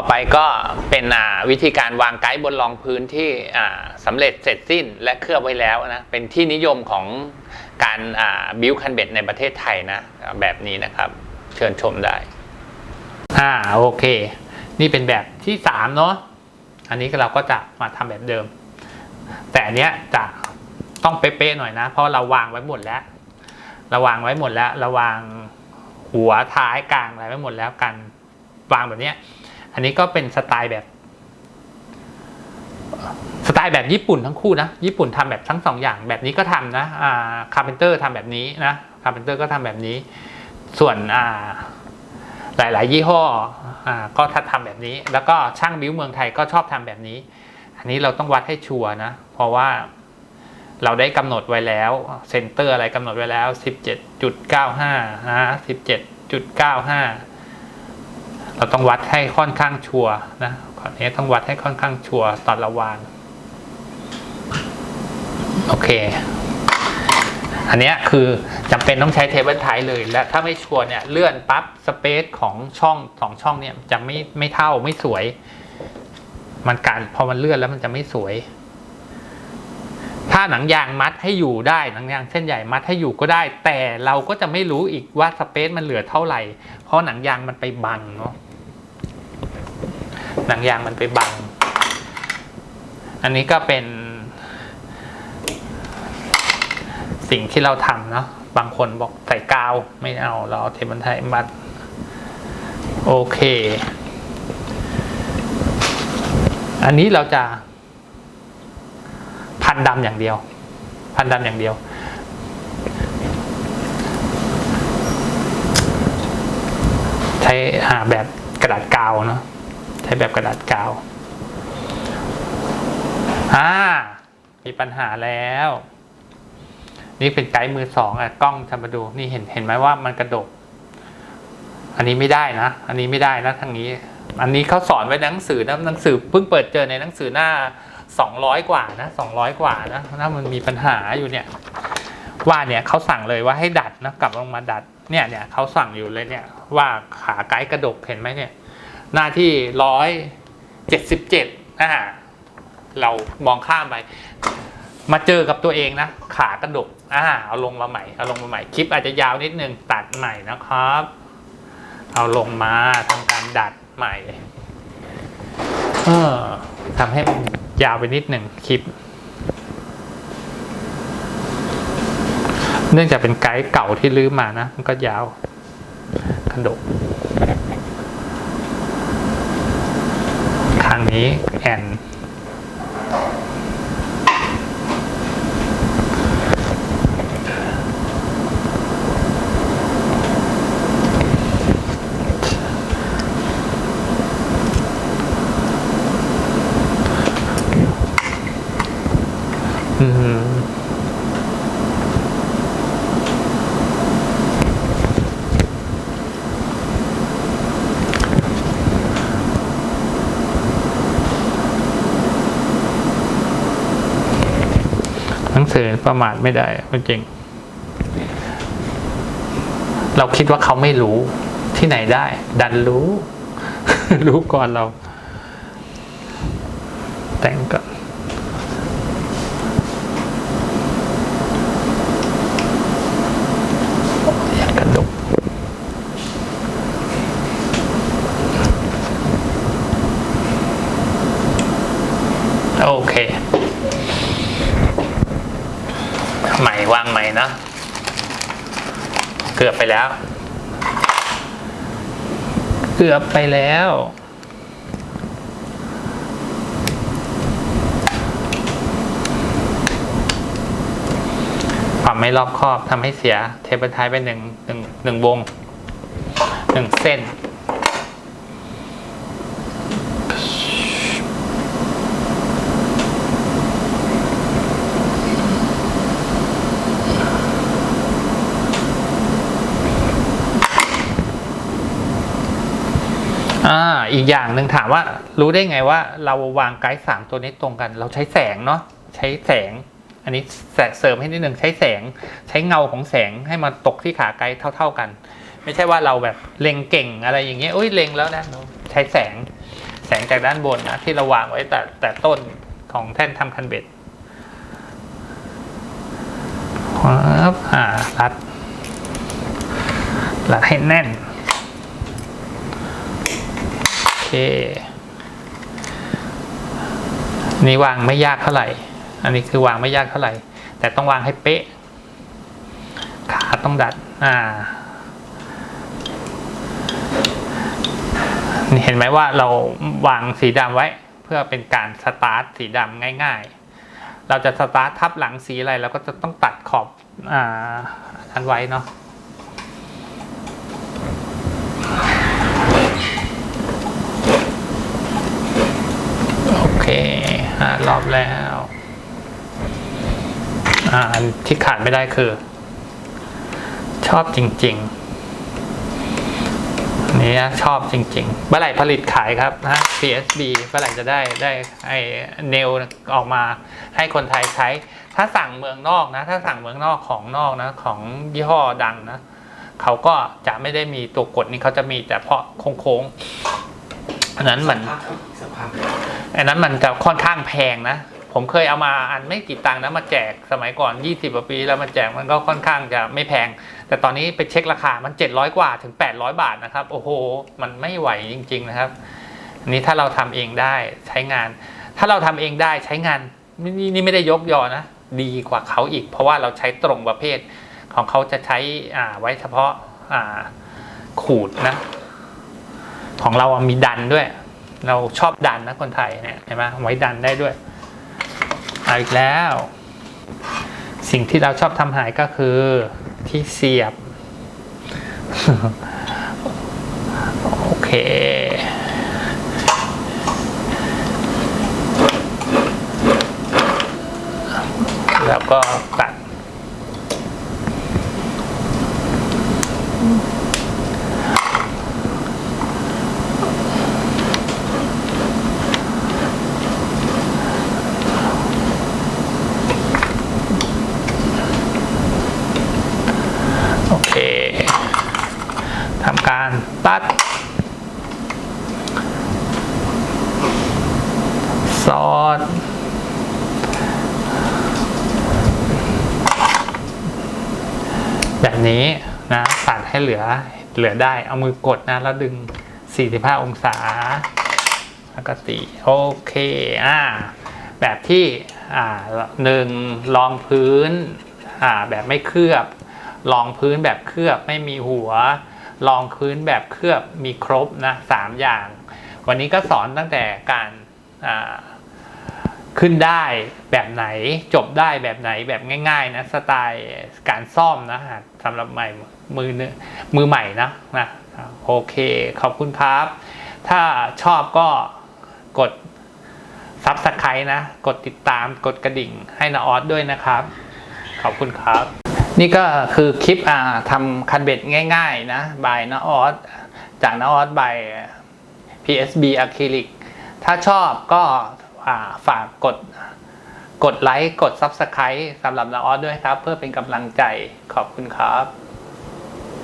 อไปก็เป็นวิธีการวางไกด์บนรองพื้นที่สำเร็จเสร็จสิ้นและเคลือบไว้แล้วนะเป็นที่นิยมของการบิวคันเบ็ดในประเทศไทยนะแบบนี้นะครับ เชิญชมได้อ่าโอเค นี่เป็นแบบที่สามเนาะอันนี้เราก็จะมาทำแบบเดิม แต่อันเนี้ยจะต้องเป๊ะๆหน่อยนะ เพราะเราวางไว้หมดแล้วเราวางไว้หมดแล้วเราวางหัวท้ายกลางอะไรไว้หมดแล้วกันวางแบบเนี้ย อันนี้ก็เป็นสไตล์แบบสไตล์แบบญี่ปุ่นทั้งคู่นะ ญี่ปุ่นทำแบบทั้งสองอย่างแบบนี้ก็ทำนะอ่าคาร์เพนเตอร์ทำแบบนี้นะคาร์เพนเตอร์ก็ทำแบบนี้ ส่วนอ่าหลาย ๆ ยี่ห้ออ่าก็ทำแบบนี้ แล้วก็ช่างบิ้วเมืองไทยก็ชอบทำแบบนี้ อันนี้เราต้องวัดให้ชัวร์นะ เพราะว่าเราได้กำหนดไว้แล้วเซนเตอร์อะไรกำหนดไว้แล้ว 17.95นะ17.95 เราต้องวัดให้ค่อนข้างชัวนะขอนี้ต้องวัดให้ค่อนข้างชัวตอนระวาง โอเค อันนี้คือจำเป็นต้องใช้เทเบิลไทเลย และถ้าไม่ชัวร์เนี่ยเลื่อนปั๊บสเปซของช่องสองช่องเนี่ยจะไม่ไม่เท่าไม่สวย มันการพอมันเลื่อนแล้วมันจะไม่สวยถ้าหนังยางมัดให้อยู่ได้หนังยางเส้นใหญ่มัดให้อยู่ก็ได้ แต่เราก็จะไม่รู้อีกว่าสเปซมันเหลือเท่าไหร่ เพราะหนังยางมันไปบังเนาะ หนังยางมันไปบัง อันนี้ก็เป็น สิ่งที่เราทำเนาะ บางคนบอกใส่กาวไม่เอา เราเอาเทปบันไทมัด โอเค อันนี้เราจะพันดำอย่างเดียว พันดำอย่างเดียวใช้อ่าแบบกระดาษกาวเนาะ ใช้แบบกระดาษกาวอ่ามีปัญหาแล้ว นี่เป็นไกด์มือสองอะกล้องทำมาดูนี่เห็นเห็นไหมว่ามันกระดก อันนี้ไม่ได้นะ อันนี้ไม่ได้นะทางนี้ อันนี้เขาสอนไว้ในหนังสือนะหนังสือเพิ่งเปิดเจอในหนังสือหน้าสองร้อยกว่านะสองร้อยกว่านะถ้ามันมีปัญหาอยู่เนี่ย ว่าเนี่ยเขาสั่งเลยว่าให้ดัดนะกลับลงมาดัด เนี่ยเนี่ยเขาสั่งอยู่เลยเนี่ย ว่าขาไกด์กระดกเห็นไหมเนี่ย หน้าที่ร้อยเจ็ดสิบเจ็ดอ่าเรามองข้ามไป มาเจอกับตัวเองนะ ขากระดกอ่าเอาลงมาใหม่เอาลงมาใหม่คลิปอาจจะยาวนิดนึงตัดใหม่นะครับ เอาลงมาทำการดัดใหม่เออทำให้มันยาวไปนิดหนึ่งคลิป เนื่องจากเป็นไกด์เก่าที่ลื้อมานะ มันก็ยาวกระดกข้างนี้แอนอืม หนังสือประมาทไม่ได้จริง เราคิดว่าเขาไม่รู้ที่ไหนได้ ดันรู้ รู้ก่อนเรา แต่งก่อน กระดกโอเค ใหม่วางใหม่นะ เกือบไปแล้ว เกือบไปแล้ว ความไม่รอบคอบทำให้เสียเทปท้ายไปหนึ่งหนึ่งหนึ่งวงหนึ่งเส้น อ่าอีกอย่างหนึ่งถามว่ารู้ได้ไงว่าเราวางไกด์สามตัวนี้ตรงกัน เราใช้แสงเนาะใช้แสง อันนี้เสริมให้นิดหนึ่งใช้แสง ใช้เงาของแสงให้มาตกที่ขาไกด์เท่า ๆกัน ไม่ใช่ว่าเราแบบเล็งเก่งอะไรอย่างเงี้ยโอ้ยเล็งแล้วนะใช้แสงแสงจากด้านบนนะที่เราวางไว้แต่แต่ต้นของแท่นทำคันเบ็ดครับอ่ารัดรัดให้แน่น โอเค นี่วางไม่ยากเท่าไหร่ อันนี้คือวางไม่ยากเท่าไหร่ แต่ต้องวางให้เป๊ะ ขาต้องดัด อ่า นี่เห็นไหมว่าเราวางสีดำไว้ เพื่อเป็นการสตาร์ทสีดำง่าย ๆ เราจะสตาร์ททับหลังสีอะไรเราก็จะต้องตัดขอบ อ่าอันไว้เนาะ โอเคอ่ารอบแล้วอ่าอันที่ขาดไม่ได้คือ ชอบจริงๆอันนี้ชอบจริงๆเมื่อไหร่ผลิตขายครับนะ PSB เมื่อไหร่จะได้ได้ไอเนลออกมาให้คนไทยใช้ ถ้าสั่งเมืองนอกนะ ถ้าสั่งเมืองนอกของนอกนะ ของยี่ห้อดังนะ เขาก็จะไม่ได้มีตัวกดนี่เขาจะมีแต่เพาะโค้งๆ อันนั้นมันสภาพอันนั้นมันจะค่อนข้างแพงนะ ผมเคยเอามาอันไม่กี่ตังค์นะมาแจกสมัยก่อน20กว่าปีแล้วมาแจกมันก็ค่อนข้างจะไม่แพง แต่ตอนนี้ไปเช็คราคามัน 700 กว่าถึง 800 บาทนะครับ โอ้โห มันไม่ไหวจริง ๆ นะครับอันนี้ถ้าเราทำเองได้ใช้งาน ถ้าเราทำเองได้ใช้งานนี่นี่ไม่ได้ยกยอนะ ดีกว่าเขาอีก เพราะว่าเราใช้ตรงประเภทของเขาจะใช้อ่าไว้เฉพาะอ่าขูดนะ ของเราอะมีดันด้วย เราชอบดันนะคนไทยเนี่ยเห็นไหมไว้ดันได้ด้วยเอาอีกแล้ว สิ่งที่เราชอบทำหายก็คือที่เสียบ โอเคแล้วก็ตัด โอเค ทำการ ตัดซอสแบบนี้นะตัดให้เหลือเหลือได้เอามือกดนะ แล้วดึง 45 องศาแล้วก็ตีโอเค อ่า แบบที่ อ่าหนึ่งรองพื้น อ่า แบบไม่เคลือบรองพื้นแบบเคลือบไม่มีหัว รองพื้นแบบเคลือบมีครบนะสามอย่าง วันนี้ก็สอนตั้งแต่การขึ้นได้แบบไหนจบได้แบบไหนแบบง่าย ๆ นะสไตล์การซ่อมนะฮะสำหรับใหม่มือเนอมือใหม่นะนะโอเค ขอบคุณครับ ถ้าชอบก็กดซับสไครต์นะ กดติดตามกดกระดิ่งให้นาออสด้วยนะครับ ขอบคุณครับ นี่ก็คือคลิปอ่าทำคันเบ็ดง่ายๆนะบายนาออสจากนาออสบาย PSB อะคริลิกถ้าชอบก็ฝากกดกดไลค์ กด Subscribe สำหรับนาออสด้วยครับ เพื่อเป็นกำลังใจขอบคุณครับ